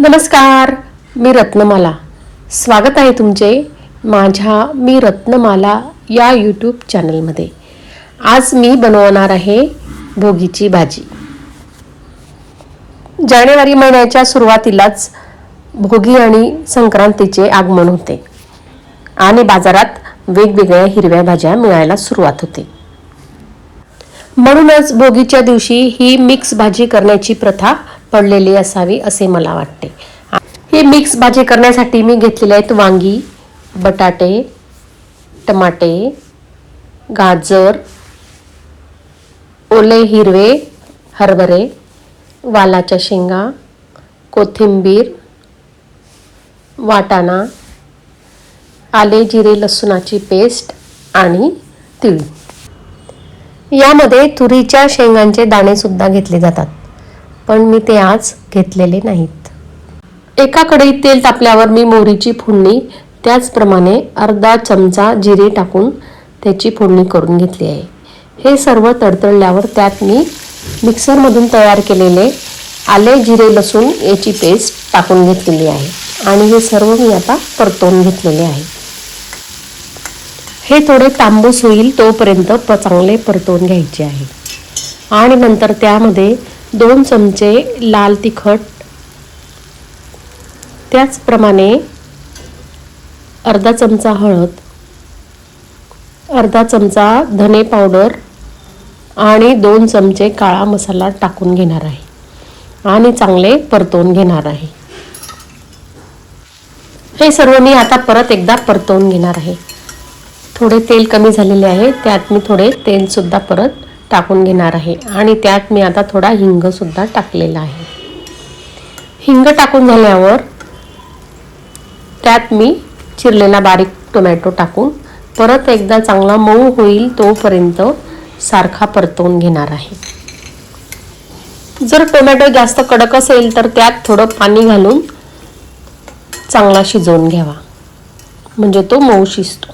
नमस्कार मी रत्नमाला. स्वागत आहे तुमचे माझ्या मी रत्नमाला या यूट्यूब चॅनलमध्ये आज मी बनवणार आहे भोगीची भाजी. जानेवारी महिन्याच्या सुरुवातीलाच भोगी आणि संक्रांतीचे आगमन होते आणि बाजारात वेगवेगळ्या हिरव्या भाज्या मिळायला सुरुवात होते. म्हणूनच भोगीच्या दिवशी ही मिक्स भाजी करण्याची प्रथा पडलेली असावी असे मला वाटते. हे मिक्स भाजी करण्यासाठी मी घेतलेले आहेत वांगी बटाटे टमाटे गाजर ओले हिरवे हरभरे वालाच्या शेंगा कोथिंबीर वाटाणा आले जिरे लसूणाची पेस्ट आणि तीळ. यामध्ये तुरीच्या शेंगांचे दाणे सुद्धा घेतले जातात. पण मी ते आज घेतलेले नाहीत. एका कढईत तेल तापल्यावर मी मोहरीची फोडणी त्याचप्रमाणे अर्धा चमचा जिरे टाकून त्याची फोडणी करून घेतली आहे. हे सर्व तडतडल्यावर त्यात मी मिक्सरमधून तयार केलेले आले जिरे लसूण याची पेस्ट टाकून घेतलेली आहे आणि हे सर्व मी आता परतवून घेतलेले आहे. हे थोडे तांबूस होईल तोपर्यंत प चांगले परतवून घ्यायचे आहे. आणि नंतर त्यामध्ये दोन चमचे लाल तिखट. त्याचप्रमाणे अर्धा चमचा हळद अर्धा चमचा धने पावडर आणि दोन चमचे काळा मसाला टाकून घेणार आहे आणि चांगले परतवून घेणार आहे. हे सर्व मी आता परत एकदा परतवून घेणार आहे. थोडे तेल कमी झालेले आहे त्यात मी थोडे तेलसुद्धा परत टाकून घेणार आहे. आणि त्यात मी आता थोडा हिंगसुद्धा टाकलेला आहे. हिंग टाकून झाल्यावर त्यात मी चिरलेला बारीक टोमॅटो टाकून परत एकदा चांगला मऊ होईल तोपर्यंत सारखा परतवून घेणार आहे. जर टोमॅटो जास्त कडक असेल तर त्यात थोडं पाणी घालून चांगला शिजवून घ्यावा. म्हणजे तो मऊ शिजतो.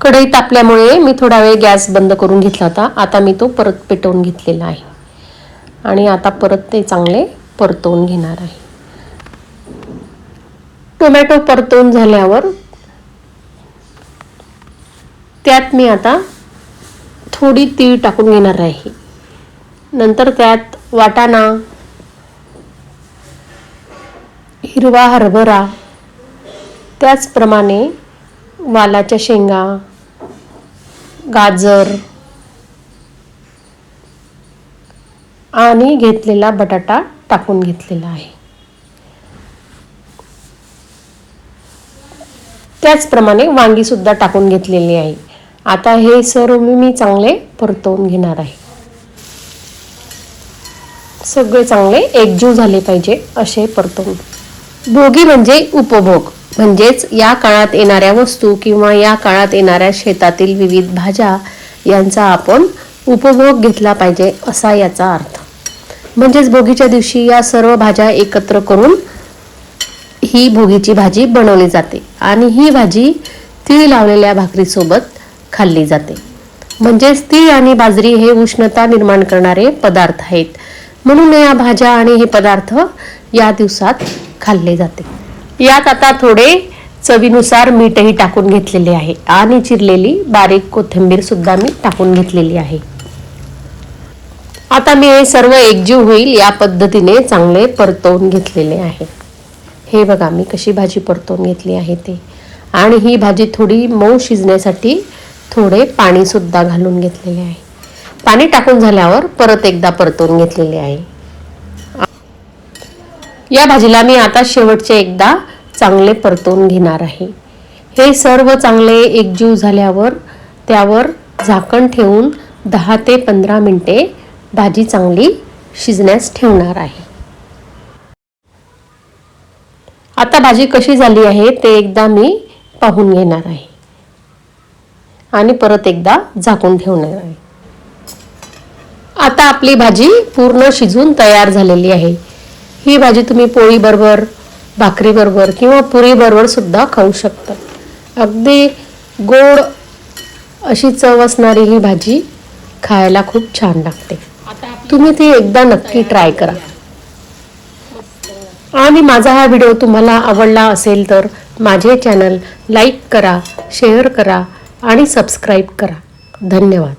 कढई तापल्यामुळे मी थोडा वेळ गॅस बंद करून घेतला होता. आता मी तो परत पेटवून घेतलेला आहे. आणि आता परत ते चांगले परतवून घेणार आहे. टोमॅटो परतवून झाल्यावर त्यात मी आता थोडी तीळ टाकून घेणार आहे. नंतर त्यात वाटाणा हिरवा हरभरा त्याचप्रमाणे वालाच्या शेंगा गाजर आणि घेतलेला बटाटा टाकून घेतलेला आहे. त्याचप्रमाणे वांगी सुद्धा टाकून घेतलेली आहे. आता हे सर्व मी मी चांगले परतवून घेणार आहे. सगळे चांगले एकजीव झाले पाहिजे असे परतवून. भोगी म्हणजे उपभोग. म्हणजेच या काळात येणाऱ्या वस्तू किंवा या काळात येणाऱ्या शेतातील विविध भाज्या यांचा आपण उपभोग घेतला पाहिजे असा याचा अर्थ. म्हणजेच भोगीच्या दिवशी या सर्व भाज्या एकत्र करून ही भोगीची भाजी बनवली जाते आणि ही भाजी तीळ लावलेल्या भाकरीसोबत खाल्ली जाते. म्हणजेच तीळ आणि बाजरी हे उष्णता निर्माण करणारे पदार्थ आहेत. म्हणून या भाज्या आणि हे पदार्थ या दिवसात खाल्ले जाते. यात आता थोडे चवीनुसार मीठही टाकून घेतलेले आहे. आणि चिरलेली बारीक कोथिंबीर सुद्धा मी टाकून घेतलेली आहे. आता मी हे सर्व एकजीव होईल या पद्धतीने चांगले परतवून घेतलेले आहे. हे बघा मी कशी भाजी परतवून घेतली आहे ते. आणि ही भाजी थोडी मऊ शिजण्यासाठी थोडे पाणीसुद्धा घालून घेतलेले आहे. पाणी टाकून झाल्यावर परत एकदा परतवून घेतलेले आहे. या भाजीला मी आता शेवटचे एकदा चांगले परतवून घेणार आहे. हे सर्व चांगले एकजीव झाल्यावर त्यावर झाकण ठेवून दहा ते पंधरा मिनिटे भाजी चांगली शिजण्यास ठेवणार आहे. आता भाजी कशी झाली आहे ते एकदा मी पाहून घेणार आहे. आणि परत एकदा झाकून ठेवणार आहे. आता आपली भाजी पूर्ण शिजून तयार झालेली आहे. ही भाजी तुम्ही पोळीबरोबर भाकरीबरोबर किंवा पुरीबरोबर सुद्धा खाऊ शकता. अगदी गोड अशी चव असणारी ही भाजी खायला खूप छान लागते. तुम्ही ती एकदा नक्की ट्राय करा. आणि माझा हा व्हिडिओ तुम्हाला आवडला असेल तर माझे चॅनल लाईक करा शेअर करा आणि सबस्क्राईब करा. धन्यवाद.